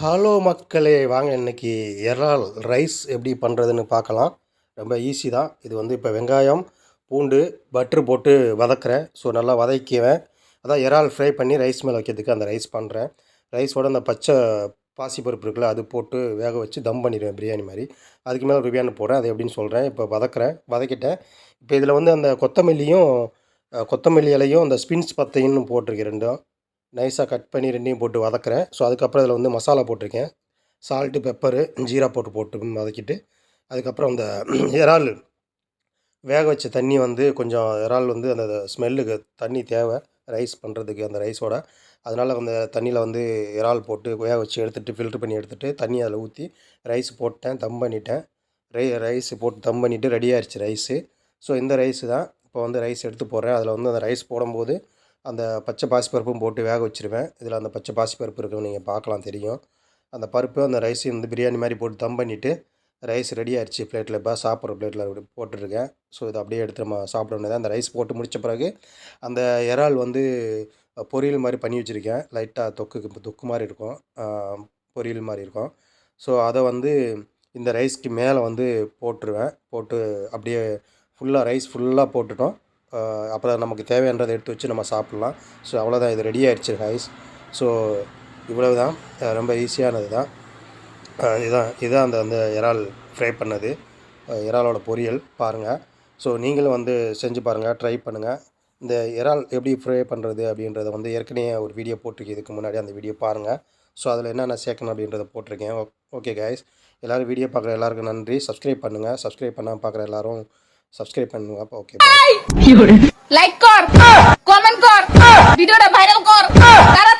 Hello மக்களே வாங்க இன்னைக்கு இறால் ரைஸ் எப்படி பண்ணுறதுன்னு பார்க்கலாம். ரொம்ப ஈஸி தான். இது வந்து இப்போ வெங்காயம் பூண்டு பட்ரு போட்டு வதக்குறேன். ஸோ நல்லா வதக்கிவேன் அதான் இறால் ஃப்ரை பண்ணி ரைஸ் மேலே வைக்கிறதுக்கு அந்த ரைஸ் பண்ணுறேன் ரைஸோட அந்த பச்சை பாசிப்பருப்பு இருக்குல்ல அது போட்டு வேக வச்சு தம் பண்ணிடுவேன் பிரியாணி மாதிரி. அதுக்கு மேலே பிரியாணி போடுறேன். அது எப்படின்னு சொல்கிறேன் இப்போ வதக்குறேன். வதக்கிட்டேன். இப்போ இதில் வந்து அந்த கொத்தமல்லியும் கொத்தமல்லி இலையும் அந்த ஸ்பின்ஸ் பத்தையும் போட்டிருக்கேன் ரெண்டும். நைஸாக கட் பண்ணி ரெண்டையும் போட்டு வதக்குறேன். ஸோ அதுக்கப்புறம் இதில் வந்து மசாலா போட்டிருக்கேன். சால்ட்டு பெப்பரு ஜீரா போட்டு போட்டு வதக்கிட்டு அதுக்கப்புறம் அந்த இறால். வேக வச்ச தண்ணி வந்து கொஞ்சம் இறால் வந்து அந்த ஸ்மெல்லுக்கு தண்ணி தேவை. ரைஸ் பண்ணுறதுக்கு அந்த ரைஸோட அதனால் அந்த தண்ணியில் வந்து இறால் போட்டு வேக வச்சு எடுத்துகிட்டு ஃபில்ட்ரு பண்ணி எடுத்துகிட்டு தண்ணி அதில் ஊற்றி ரைஸ் போட்டேன் தம் பண்ணிட்டேன். ரை ரைஸ் போட்டு தம் பண்ணிவிட்டு ரெடி ஆயிடுச்சு ரைஸு ஸோ இந்த ரைஸு தான். இப்போ வந்து ரைஸ் எடுத்து போடுறேன். அதில் வந்து அந்த ரைஸ் போடும்போது அந்த பச்சை பாசிப்பருப்பும் போட்டு வேக வச்சுருவேன். இதில் அந்த பச்சை பாசிப்பருப்பு இருக்கும் நீங்கள் பார்க்கலாம் தெரியும். அந்த பருப்பு அந்த ரைஸையும் வந்து பிரியாணி மாதிரி போட்டு தம் பண்ணிவிட்டு ரைஸ் ரெடி ஆயிடுச்சு பிளேட்டில் இப்போ சாப்பிட்ற பிளேட்டில் போட்டுருக்கேன் ஸோ இதை அப்படியே எடுத்து நம்ம சாப்பிட வேண்டியது அந்த ரைஸ் போட்டு முடித்த பிறகு அந்த இறால் வந்து பொரியல் மாதிரி பண்ணி வச்சுருக்கேன். லைட்டாக தொக்குக்கு தொக்கு மாதிரி இருக்கும். பொரியல் மாதிரி இருக்கும். ஸோ அதை வந்து இந்த ரைஸ்க்கு மேலே வந்து போட்டுருவேன். போட்டு அப்படியே ஃபுல்லாக ரைஸ் ஃபுல்லாக போட்டுட்டோம். அப்புறம் நமக்கு தேவையானதை எடுத்து வச்சு நம்ம சாப்பிட்லாம். ஸோ அவ்வளோதான் இது ரெடி ஆகிடுச்சு ரைஸ் ஸோ இவ்வளவு தான் ரொம்ப ஈஸியானது தான். இதுதான் இதுதான் அந்த அந்த இறால் ஃப்ரை பண்ணது. இறாலோட பொரியல் பாருங்கள் ஸோ நீங்களும் வந்து செஞ்சு பாருங்கள் ட்ரை பண்ணுங்கள் இந்த இறால் எப்படி ஃப்ரை பண்ணுறது அப்படின்றத வந்து ஏற்கனவே ஒரு வீடியோ போட்டிருக்கேன் இதுக்கு முன்னாடி அந்த வீடியோ பாருங்கள் ஸோ அதில் என்னென்ன சேர்க்கணும் அப்படின்றத போட்டிருக்கேன். ஓகே கைஸ் எல்லோரும் வீடியோ பார்க்குற எல்லாருக்கும் நன்றி. சப்ஸ்கிரைப் பண்ணுங்கள் சப்ஸ்கிரைப் பண்ணால் பார்க்குற எல்லோரும் சப்ஸ்கிரைப் பண்ணுங்க ஓகே লাইক কর কমেন্ট কর ভিডিওটা ভাইরাল কর তাড়াতাড়ি কর